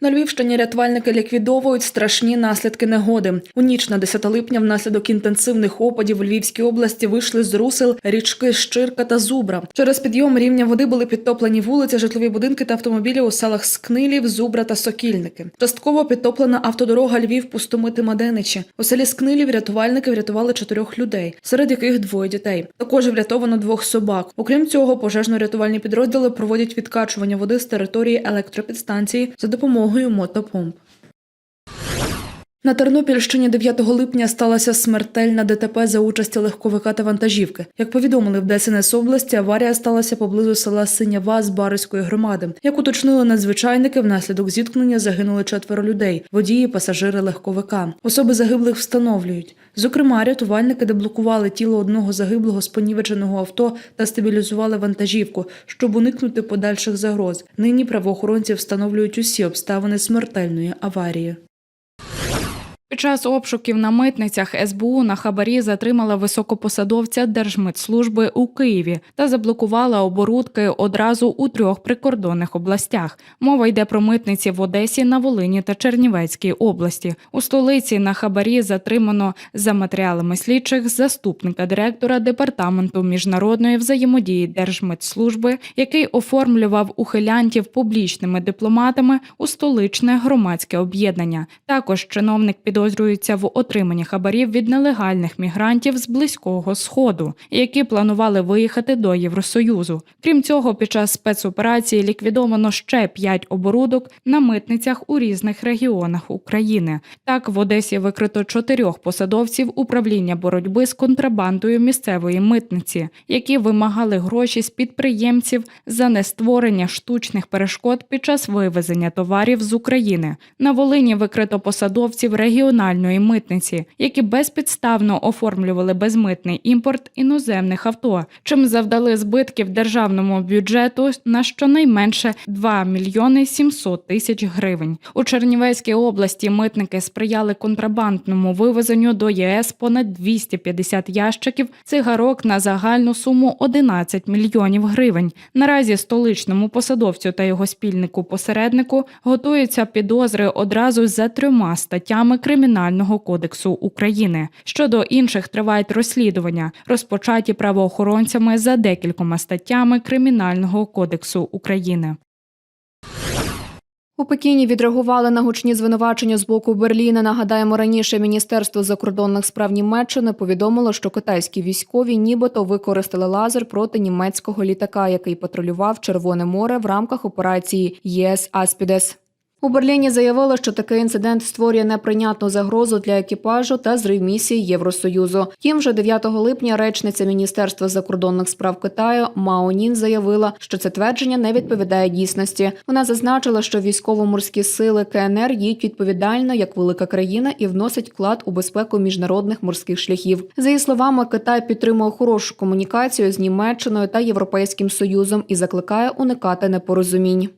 На Львівщині рятувальники ліквідовують страшні наслідки негоди. У ніч на 10 липня внаслідок інтенсивних опадів у Львівській області вийшли з русел річки Щирка та Зубра. Через підйом рівня води були підтоплені вулиці, житлові будинки та автомобілі у селах Скнилів, Зубра та Сокільники. Частково підтоплена автодорога Львів Пустомити Маденичі. У селі Скнилів рятувальники врятували чотирьох людей, серед яких двоє дітей. Також врятовано двох собак. Окрім цього, пожежно-рятувальні підрозділи проводять відкачування води з території електропідстанції за допомогою мотопомп. На Тернопільщині 9 липня сталася смертельна ДТП за участі легковика та вантажівки. Як повідомили в ДСНС області, аварія сталася поблизу села Синява з Бариської громади. Як уточнили надзвичайники, внаслідок зіткнення загинули четверо людей, водії, пасажири легковика. Особи загиблих встановлюють. Зокрема, рятувальники деблокували тіло одного загиблого з понівеченого авто та стабілізували вантажівку, щоб уникнути подальших загроз. Нині правоохоронці встановлюють усі обставини смертельної аварії. Під час обшуків на митницях СБУ на хабарі затримала високопосадовця Держмитслужби у Києві та заблокувала оборудки одразу у трьох прикордонних областях. Мова йде про митниці в Одесі, на Волині та Чернівецькій області. У столиці на хабарі затримано за матеріалами слідчих заступника директора департаменту міжнародної взаємодії Держмитслужби, який оформлював ухилянтів публічними дипломатами у столичне громадське об'єднання. Також чиновник підозрюється в отриманні хабарів від нелегальних мігрантів з близького сходу, які планували виїхати до Євросоюзу. Крім цього, під час спецоперації ліквідовано ще п'ять оборудок на митницях у різних регіонах України. Так, в Одесі викрито чотирьох посадовців управління боротьби з контрабандою місцевої митниці, які вимагали гроші з підприємців за нестворення штучних перешкод під час вивезення товарів з України. На Волині викрито посадовців регіональної митниці, які безпідставно оформлювали безмитний імпорт іноземних авто, чим завдали збитків державному бюджету на щонайменше 2 мільйони 700 тисяч гривень. У Чернівецькій області митники сприяли контрабандному вивезенню до ЄС понад 250 ящиків цигарок на загальну суму 11 мільйонів гривень. Наразі столичному посадовцю та його спільнику посереднику готуються підозри одразу за трьома статтями Кримінального кодексу України. Щодо інших тривають розслідування, розпочаті правоохоронцями за декількома статтями Кримінального кодексу України. У Пекіні відреагували на гучні звинувачення з боку Берліна. Нагадаємо, раніше Міністерство закордонних справ Німеччини повідомило, що китайські військові нібито використали лазер проти німецького літака, який патрулював Червоне море в рамках операції ЄС Аспідес. У Берліні заявили, що такий інцидент створює неприйнятну загрозу для екіпажу та зрив місії Євросоюзу. Тім же 9 липня речниця Міністерства закордонних справ Китаю Мао Нін заявила, що це твердження не відповідає дійсності. Вона зазначила, що військово-морські сили КНР діють відповідально як велика країна і вносять вклад у безпеку міжнародних морських шляхів. За її словами, Китай підтримує хорошу комунікацію з Німеччиною та Європейським Союзом і закликає уникати непорозумінь.